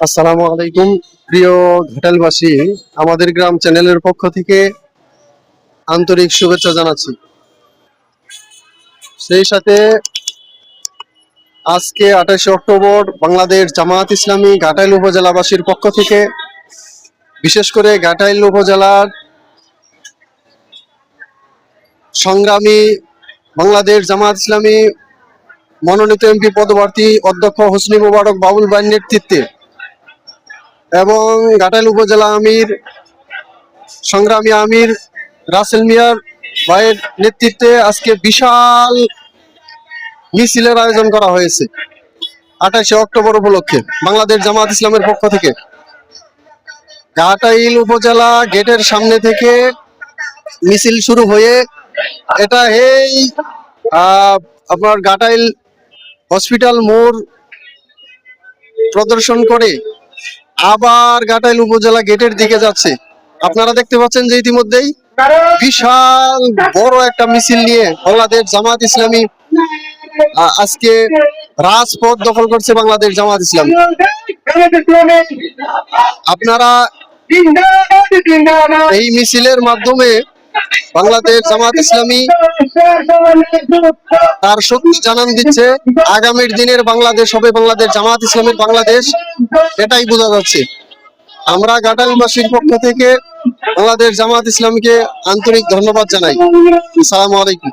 আসসালামু আলাইকুম, প্রিয় ঘাটালবাসী, আমাদের গ্রাম চ্যানেলের পক্ষ থেকে আন্তরিক শুভেচ্ছা জানাচ্ছি। সেই সাথে আজকে আঠাশে অক্টোবর বাংলাদেশ জামায়াত ইসলামী ঘাটাইল উপজেলাবাসীর পক্ষ থেকে বিশেষ করে ঘাটাইল উপজেলার সংগ্রামী বাংলাদেশ জামায়াত ইসলামী মনোনীত এমপি পদপ্রার্থী অধ্যক্ষ হোসনি মোবারক বাবুল ভাইয়ের নেতৃত্বে এবং ঘাটাইল উপজেলা আমির, সংগ্রামী আমির রাসেল মিয়ার ভাইয়ের নেতৃত্বে আজকে বিশাল মিছিলের আয়োজন করা হয়েছে আঠাশে অক্টোবর উপলক্ষে বাংলাদেশ জামাত ইসলামের পক্ষ থেকে। ঘাটাইল উপজেলা গেটের সামনে থেকে মিছিল শুরু হয়ে এটা এই আপনার ঘাটাইল হসপিটাল মোড় প্রদর্শন করে আবার ঘাটাইল উপজেলা গেটের দিকে যাচ্ছে। আপনারা দেখতে পাচ্ছেন যে ইতিমধ্যেই বিশাল বড় একটা মিছিল নিয়ে বাংলাদেশ জামাত ইসলামী আজকে রাজপথ দখল করছে বাংলাদেশ জামাত ইসলামী। আপনারা এই মিছিলের মাধ্যমে বাংলাদেশ জামাত ইসলামী তার শক্তি জানান দিচ্ছে, আগামীর দিনের বাংলাদেশ হবে বাংলাদেশ জামাত ইসলামের বাংলাদেশ, এটাই বোঝা যাচ্ছে। আমরা গাডালবাসীর পক্ষ থেকে বাংলাদেশ জামাত ইসলামকে আন্তরিক ধন্যবাদ জানাই। আসসালামু আলাইকুম।